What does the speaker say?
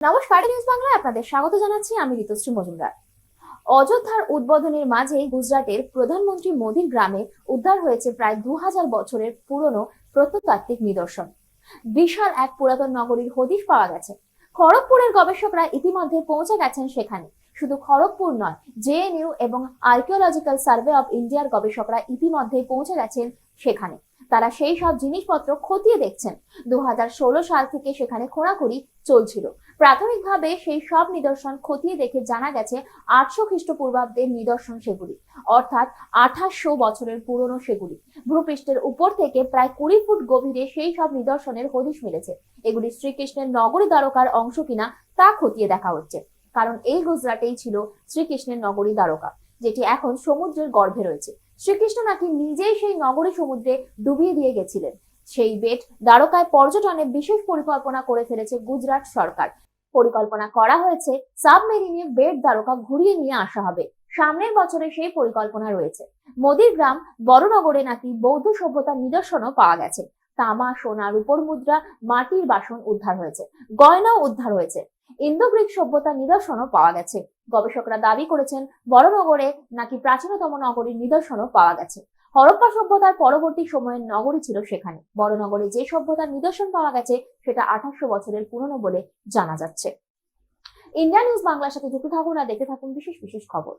নমস্কার নিউজ বাংলায় আপনাদের স্বাগত জানাচ্ছি আমি ঋতুশ্রী মজুমদার। অযোধ্যার উদ্বোধনের মাঝেই গুজরাটের প্রধানমন্ত্রী মোদীর গ্রামে উদ্ধার হয়েছে প্রায় দু হাজার বছরের পুরনো প্রত্নতাত্ত্বিক নিদর্শন। বিশাল এক পুরাতন নগরীর হদিশ পাওয়া গেছে। খড়গপুরের গবেষকরা ইতিমধ্যে পৌঁছে গেছেন সেখানে। শুধু খড়গপুর নয় জেএনইউ এবং আর্কিওলজিক্যাল সার্ভে অফ ইন্ডিয়ার গবেষকরা ইতিমধ্যে পৌঁছে গেছেন সেখানে। তারা সেই সব জিনিসপত্র খতিয়ে দেখছেন। দু হাজার ষোলো সাল থেকে সেখানে খোঁড়াখুড়ি চলছিল। প্রাথমিকভাবে সেই সব নিদর্শন খতিয়ে দেখে জানা গেছে, আটশো খ্রিস্টপূর্বাব্দের নিদর্শন সেগুলি, অর্থাৎ আঠাশশো বছরের পুরনো সেগুলি। ভূপৃষ্ঠের উপর থেকে প্রায় কুড়ি ফুট গভীরে সেই সব নিদর্শনের হদিশ মিলেছে। এগুলি শ্রীকৃষ্ণের নগরী দ্বারকার অংশ কিনা তা খতিয়ে দেখা হচ্ছে। কারণ এই গুজরাটেই ছিল শ্রীকৃষ্ণের নগরী দ্বারকা, যেটি এখন সমুদ্রের গর্ভে রয়েছে। শ্রীকৃষ্ণ নাকি নিজেই সেই নগরী সমুদ্রে ডুবিয়ে দিয়ে গেছিলেন। সেই বেট দ্বারকায় পর্যটনে বিশেষ পরিকল্পনা করে ফেলেছে গুজরাট সরকার। পরিকল্পনা করা হয়েছে, সাবমেরিনে বেট দ্বারকা ঘুরিয়ে নিয়ে আসা হবে। সামনের বছরে সেই পরিকল্পনা রয়েছে। মোদির গ্রাম বড়নগরে নাকি বৌদ্ধ সভ্যতার নিদর্শনও পাওয়া গেছে। তামা, সোনা, রূপর মুদ্রা, মাটির বাসন উদ্ধার হয়েছে, গয়নাও উদ্ধার হয়েছে। ইন্দো গ্রিক সভ্যতার নিদর্শনও পাওয়া গেছে। গবেষকরা দাবি করেছেন বড়নগরে নাকি প্রাচীনতম নগরীর নিদর্শনও পাওয়া গেছে। হরপ্পা সভ্যতার পরবর্তী সময়ের নগরী ছিল সেখানে। বড়নগরে যে সভ্যতার নিদর্শন পাওয়া গেছে, সেটা আঠাশশো বছরের পুরনো বলে জানা যাচ্ছে। ইন্ডিয়া নিউজ বাংলার সাথে যুক্ত থাকুন আর দেখে থাকুন বিশেষ বিশেষ খবর।